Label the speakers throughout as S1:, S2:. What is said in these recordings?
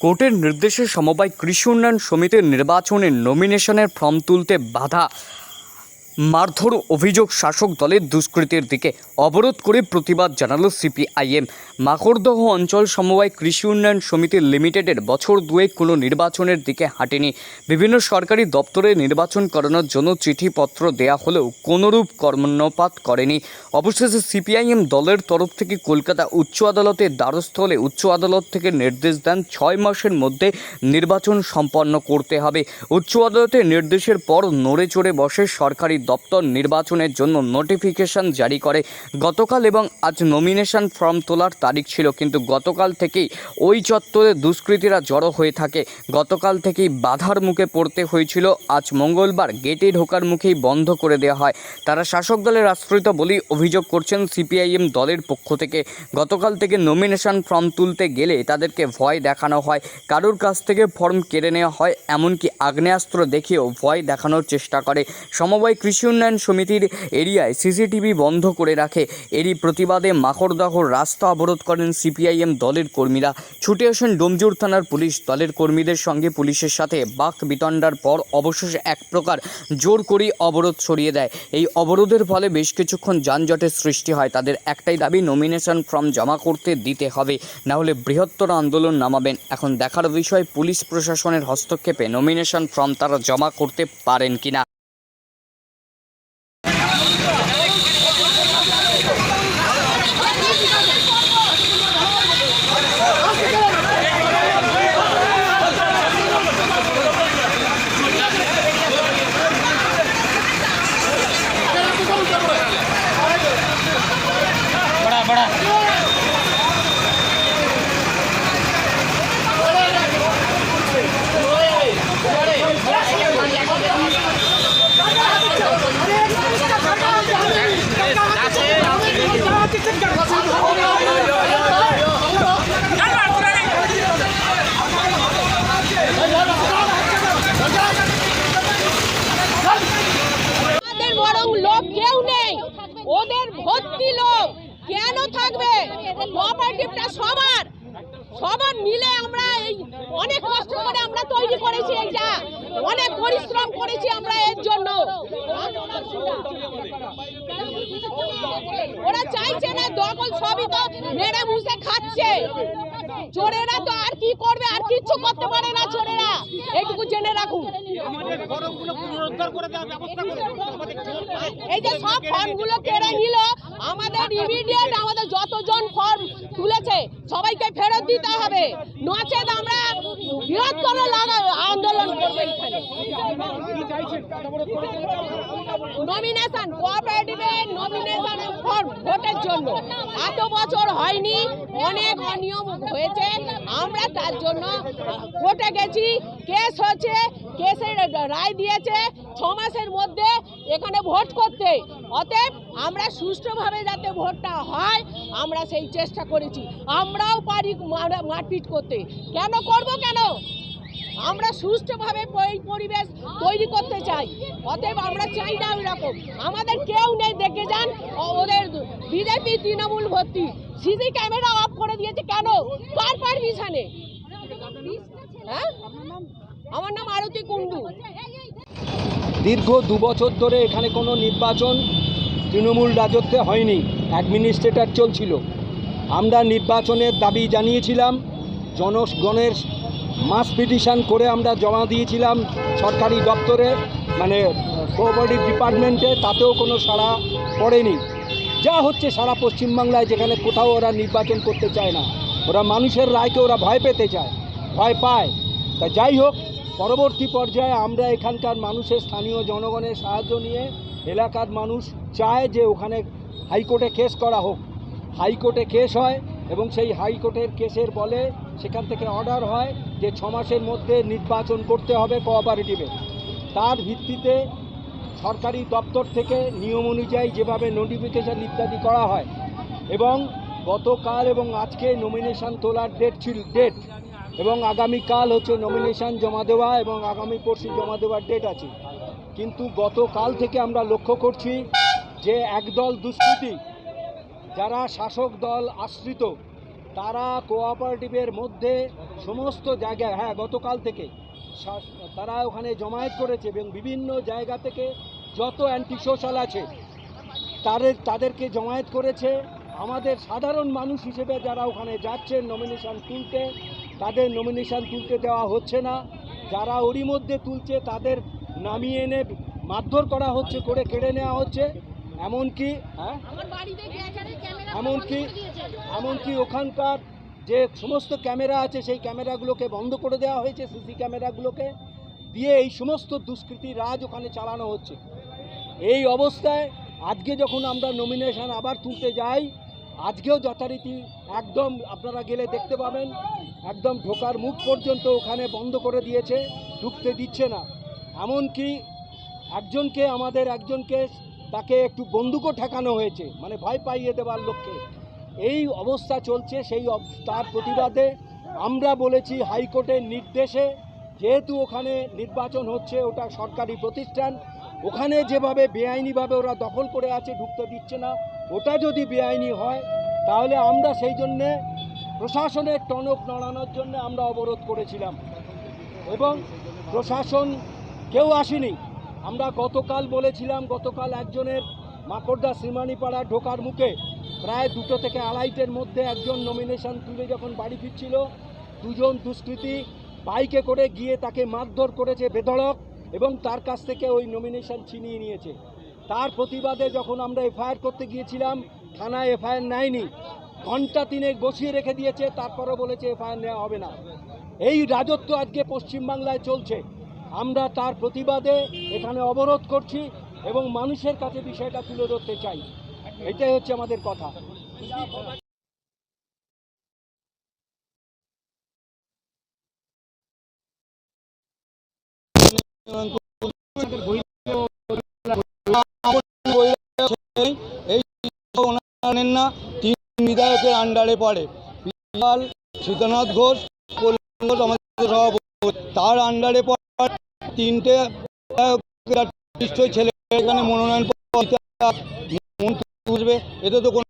S1: কোর্টের নির্দেশে সমবায় কৃষি উন্নয়ন সমিতির নির্বাচনে নমিনেশনের ফর্ম তুলতে বাধা। মারধর অভিযোগ শাসক দলের দুষ্কৃতির দিকে অবরোধ করে প্রতিবাদ জানালো সিপিআইএম। মাকড়দহ অঞ্চল সমবায় কৃষি উন্নয়ন সমিতি লিমিটেডের বছর দুয়েক কোনো নির্বাচনের দিকে হাঁটেনি। বিভিন্ন সরকারি দপ্তরে নির্বাচন করানোর জন্য চিঠিপত্র দেয়া হলেও কোনোরূপ কর্মণ্যপাত করেনি। অবশেষে সিপিআইএম দলের তরফ থেকে কলকাতা উচ্চ আদালতের দ্বারস্থ হলে উচ্চ আদালত থেকে নির্দেশ দেন ছয় মাসের মধ্যে নির্বাচন সম্পন্ন করতে হবে। উচ্চ আদালতের নির্দেশের পর নড়ে চড়ে বসে সরকারি দপ্তর নির্বাচনের জন্য নোটিফিকেশন জারি করে। গতকাল এবং আজ নমিনেশন ফর্ম তোলার তারিখ ছিল, কিন্তু গতকাল থেকেই ওই চত্বরে দুষ্কৃতীরা জড়ো হয়ে থাকে। গতকাল থেকেই বাধার মুখে পড়তে হয়েছিল, আজ মঙ্গলবার গেটে ঢোকার মুখেই বন্ধ করে দেওয়া হয়। তারা শাসক দলের আশ্রিত বলেই অভিযোগ করছেন সিপিআইএম দলের পক্ষ থেকে। গতকাল থেকে নমিনেশন ফর্ম তুলতে গেলে তাদেরকে ভয় দেখানো হয়। কারোর কাছ থেকে ফর্ম কেড়ে নেওয়া হয়, এমনকি আগ্নেয়াস্ত্র দেখিয়েও ভয় দেখানোর চেষ্টা করে। সমবায় কৃষি উন্নয়ন সমিতির এরিয়ায় সিসিটিভি বন্ধ করে রাখে। এরই প্রতিবাদে মাকড়দহ রাস্তা অবরোধ করেন সিপিআইএম দলের কর্মীরা। ছুটে আসেন ডোমজুর থানার পুলিশ। দলের কর্মীদের সঙ্গে পুলিশের সাথে বাক বিতণ্ডার পর অবশেষে এক প্রকার জোর করেই অবরোধ সরিয়ে দেয়। এই অবরোধের ফলে বেশ কিছুক্ষণ যানজটের সৃষ্টি হয়। তাদের একটাই দাবি নমিনেশন ফর্ম জমা করতে দিতে হবে। না হলে বৃহত্তর আন্দোলন নামাবেন। এখন দেখার বিষয়, পুলিশ প্রশাসনের হস্তক্ষেপে নমিনেশন ফর্ম তারা জমা করতে পারেন কিনা
S2: আমাদের বরং লোক কেউ নেই ওদের ভর্তি লোক কেন থাকবে কোঅপারেটিভটা সবার সবার মিলে আমরা এই অনেক কষ্ট করে আমরা তৈরি করেছি এইটা অনেক পরিশ্রম করেছি আমরা এর জন্য। ওরা চাইছে না দখল সবই তো মেরে মুছে খাচ্ছে। চোরেরা তো আর কি করবে আর কিচ্ছু করতে পারে না চোরেরা। এইটুকু জেনে রাখুন। এই যে সব ফর্মগুলো কেড়ে নিল আমাদের ইমিডিয়েট আমাদের যতজন ফর্ম সবাইকে ফেরত দিতে হবে। নচেত আমরা বৃহত্তর আন্দোলন করব। নমিনেশন ভোটের জন্য। এত বছর হয়নি, অনেক অনিয়ম হয়েছে। আমরা তার জন্য কোর্টে গেছি। কেস হচ্ছে, কেসের রায় দিয়েছে। ছ মাসের মধ্যে এখানে ভোট করতে। অতএব আমরা সুষ্ঠুভাবে যাতে ভোটটা হয়, আমরা সেই চেষ্টা করেছি। আমরাও পারি মারা- মারপিট করতে। কেন করব কেন? আমরা সুষ্ঠুভাবে পরি- পরিবেশ তৈরি করতে চাই। অতএব আমরা চাই না ওই রকম আমাদের কেউ নেই, দেখে যান। ওদের বিজেপি তৃণমূল ভর্তি। সিসি ক্যামেরা অফ করে দিয়েছে কেন? কার পারমিশনে? হ্যাঁ? আমার নাম আরতি কুন্ডু
S3: দীর্ঘ দু বছর ধরে এখানে কোনো নির্বাচন তৃণমূল রাজত্বে হয়নি অ্যাডমিনিস্ট্রেটর চলছিল। আমরা নির্বাচনের দাবি জানিয়েছিলাম, জনগণের মাস পিটিশন করে আমরা জমা দিয়েছিলাম সরকারি দপ্তরে মানে কোঅপারেটিভ ডিপার্টমেন্টে তাতেও কোনো সাড়া পড়েনি। যা হচ্ছে সারা পশ্চিমবাংলায় যেখানে কোথাও ওরা নির্বাচন করতে চায় না। ওরা মানুষের রায়কে ওরা ভয় পেতে চায়, ভয় পায়। তা যাই হোক পরবর্তী পর্যায়ে আমরা এখানকার মানুষের স্থানীয় জনগণের সাহায্য নিয়ে এলাকার মানুষ চায় যে ওখানে হাইকোর্টে কেস করা হোক। হাইকোর্টে কেস হয় এবং সেই হাইকোর্টের কেসের বলে সেখান থেকে অর্ডার হয় যে ছ মাসের মধ্যে নির্বাচন করতে হবে কোঅপারেটিভে। তার ভিত্তিতে সরকারি দপ্তর থেকে নিয়ম অনুযায়ী যেভাবে নোটিফিকেশন ইত্যাদি করা হয় এবং গতকাল এবং আজকে নমিনেশন তোলার ডেট ছিল ডেট এবং আগামীকাল হচ্ছে নমিনেশন জমা দেওয়া এবং আগামী পরশু জমা দেওয়ার ডেট আছে। কিন্তু গতকাল থেকে আমরা লক্ষ্য করছি যে একদল দুষ্কৃতী, যারা শাসক দল আশ্রিত, তারা কোঅপারেটিভের মধ্যে সমস্ত জায়গায় হ্যাঁ গতকাল থেকে তারা ওখানে জমায়েত করেছে এবং বিভিন্ন জায়গা থেকে যত অ্যান্টি সোশ্যাল আছে, তাদের, তাদেরকে জমায়েত করেছে। আমাদের সাধারণ মানুষ হিসেবে যারা ওখানে যাচ্ছেন নমিনেশন তুলতে তাদের নমিনেশান তুলতে দেওয়া হচ্ছে না। যারা ওরই মধ্যে তুলছে, তাদের নামিয়ে এনে মারধর করা হচ্ছে, করে কেড়ে নেওয়া হচ্ছে। এমনকি হ্যাঁ? এমনকি এমনকি ওখানকার যে সমস্ত ক্যামেরা আছে, সেই ক্যামেরাগুলোকে বন্ধ করে দেওয়া হয়েছে, সিসি ক্যামেরাগুলোকে। দিয়ে এই সমস্ত দুষ্কৃতি রাজ ওখানে চালানো হচ্ছে। এই অবস্থায় আজকে যখন আমরা নমিনেশন আবার তুলতে যাই, আজকেও যথারীতি একদম আপনারা গেলে দেখতে পাবেন। একদম ঢোকার মুখ পর্যন্ত ওখানে বন্ধ করে দিয়েছে, ঢুকতে দিচ্ছে না। এমনকি একজনকে, আমাদের একজনকে তাকে একটু বন্দুকও ঠেকানো হয়েছে মানে ভয় পাইয়ে দেওয়ার লক্ষ্যে। এই অবস্থা চলছে, সেই তার প্রতিবাদে আমরা বলেছি হাইকোর্টের নির্দেশে, যেহেতু ওখানে নির্বাচন হচ্ছে, ওটা সরকারি প্রতিষ্ঠান, ওখানে যেভাবে বেআইনিভাবে ওরা দখল করে আছে, ঢুকতে দিচ্ছে না, ওটা যদি বেআইনি হয়, তাহলে আমরা সেই জন্যে প্রশাসনের টনক নড়ানোর জন্য আমরা অবরোধ করেছিলাম। এবং প্রশাসন কেউ আসেনি। আমরা গতকাল বলেছিলাম, গতকাল একজনের মাকড়দা শ্রীমানিপাড়া ঢোকার মুখে প্রায় দুটো থেকে আড়াইটের মধ্যে একজন নমিনেশন তুলে যখন বাড়ি ফিরছিল, দুজন দুষ্কৃতী বাইকে করে গিয়ে তাকে মারধর করেছে বেধড়ক এবং তার কাছ থেকে ওই নমিনেশন ছিনিয়ে নিয়েছে। তার প্রতিবাদে যখন আমরা এফআইআর করতে গিয়েছিলাম, থানায় এফআইআর নেয়নি। ঘণ্টা তিনেক বসিয়ে রেখে দিয়েছে, তারপরও বলেছে এফআইআর নেওয়া হবে না। এই রাজত্ব আজকে পশ্চিমবাংলায় চলছে। আমরা তার প্রতিবাদে এখানে অবরোধ করছি এবং মানুষের কাছে বিষয়টা তুলে ধরতে চাই। এটাই হচ্ছে আমাদের কথা।
S4: বিধায়কের আন্ডারে পড়ে। বিশাল সীতানাথ ঘোষ ঘোষ আমাদের সভাপতি। তার আন্ডারে পড়ে তিনটে নিশ্চয়ই ছেলে এখানে মনোনয়ন বুঝবে, এতে তো কোনো।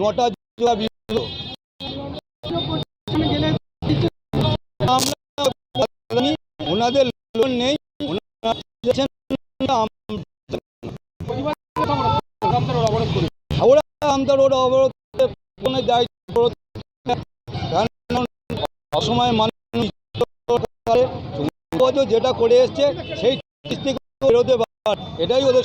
S4: নটা আমরা ওনাদের লোন নেই রোড মানুষ যেটা করে এসছে, সেই বেরোতে এটাই ওদের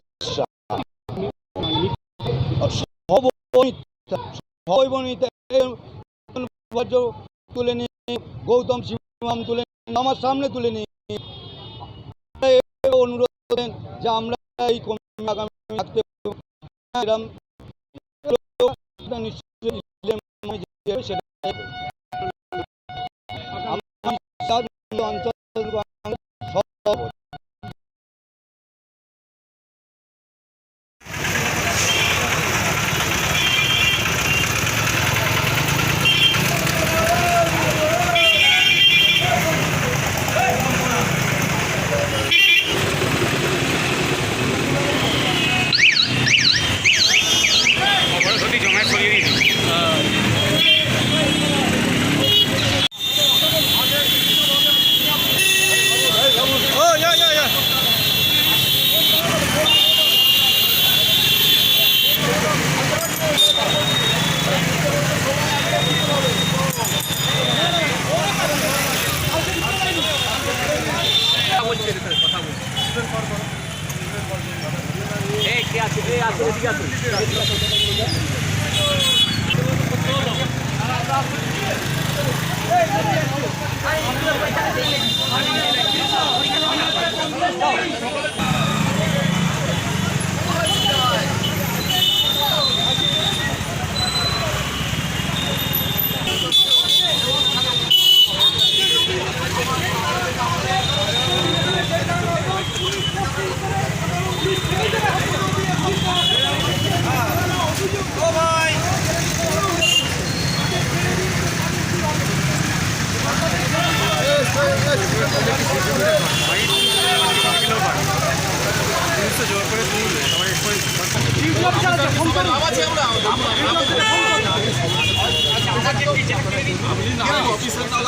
S4: তুলে নিয়ে, গৌতম শিবরাম তুলে আমার সামনে তুলে নিয়ে অনুরোধ করেন যে আমরা এই কমিটি আগামী রাখতে। এরম নিশ্চয়ই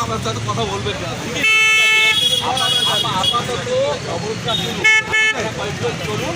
S4: আপনার সাথে কথা বলবেন
S5: আপাতত অবরোধটা চলুন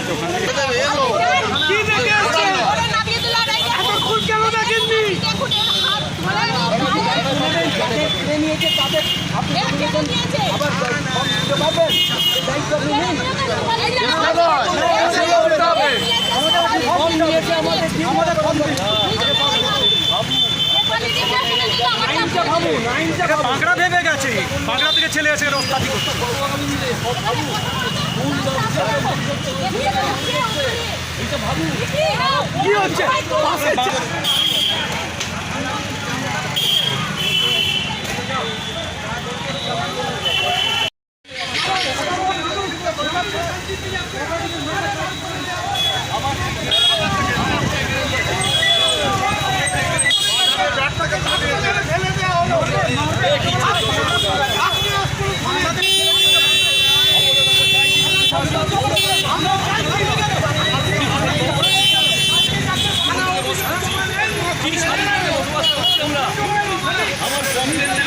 S5: সবাই
S3: বাঁকড়া ভেবে গেছে। বাঁকড়া থেকে ছেলে রস্তাদি করছে
S2: কি হচ্ছে?
S3: এসে